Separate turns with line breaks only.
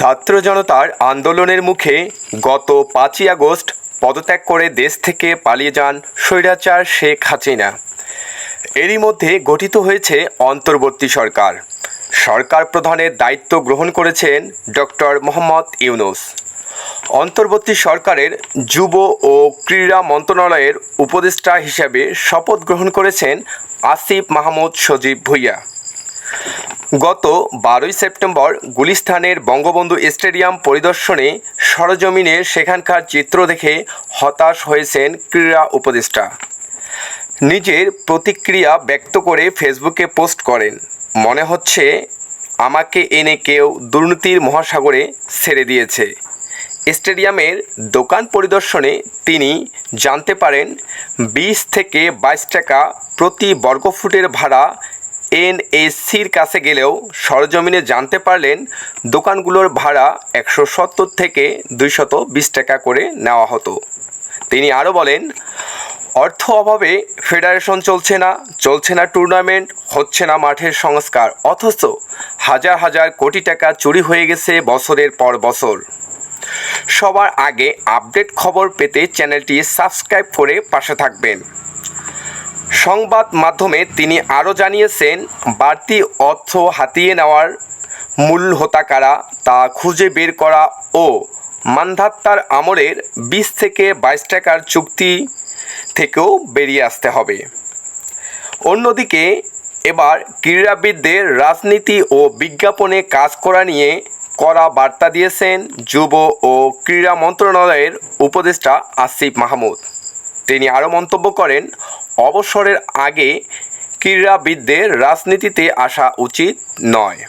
ছাত্র জনতার আন্দোলনের মুখে গত পাঁচই আগস্ট পদত্যাগ করে দেশ থেকে পালিয়ে যান স্বৈরাচার শেখ হাসিনা। এরই মধ্যে গঠিত হয়েছে অন্তর্বর্তী সরকার। সরকার প্রধানের দায়িত্ব গ্রহণ করেছেন ডক্টর মোহাম্মদ ইউনুস। অন্তর্বর্তী সরকারের যুব ও ক্রীড়া মন্ত্রণালয়ের উপদেষ্টা হিসাবে শপথ গ্রহণ করেছেন আসিফ মাহমুদ সজীব ভুইয়া। গত বারোই সেপ্টেম্বর গুলিস্তানের বঙ্গবন্ধু স্টেডিয়াম পরিদর্শনে সরজমিনে সেখানকার চিত্র দেখে হতাশ হয়েছেন ক্রীড়া উপদেষ্টা। নিজের প্রতিক্রিয়া ব্যক্ত করে ফেসবুকে পোস্ট করেন। মনে হচ্ছে, আমাকে এনে কেউ দুর্নীতির মহাসাগরে ছেড়ে দিয়েছে। স্টেডিয়ামের দোকান পরিদর্শনে তিনি জানতে পারেন, বিশ থেকে বাইশ টাকা প্রতি বর্গফুটের ভাড়া এনএসসির কাছে গেলেও সরজমিনে জানতে পারলেন দোকানগুলোর ভাড়া একশো সত্তর থেকে দুইশত বিশ টাকা করে নেওয়া হতো। তিনি আরও বলেন, অর্থ অভাবে ফেডারেশন চলছে না চলছে না টুর্নামেন্ট, হচ্ছে না মাঠের সংস্কার, অথচ হাজার হাজার কোটি টাকা চুরি হয়ে গেছে বছরের পর বছর। সবার আগে আপডেট খবর পেতে চ্যানেলটি সাবস্ক্রাইব করে পাশে থাকবেন। সংবাদ মাধ্যমে তিনি আরও জানিয়েছেন, বাড়তি অর্থ হাতিয়ে নেওয়ার মূল হোতা কারা তা খুঁজে বের করা ও মান্ধাত্তার আমলের বিশ থেকে বাইশ টাকার চুক্তি থেকেও বেরিয়ে আসতে হবে। অন্যদিকে, এবার ক্রীড়াবিদদের রাজনীতি ও বিজ্ঞাপনে কাজ করা নিয়ে কড়া বার্তা দিয়েছেন যুব ও ক্রীড়া মন্ত্রণালয়ের উপদেষ্টা আসিফ মাহমুদ। তিনি আরও মন্তব্য করেন অবসরের আগে ক্রীড়াবিদদের রাজনীতিতে আসা উচিত নয়।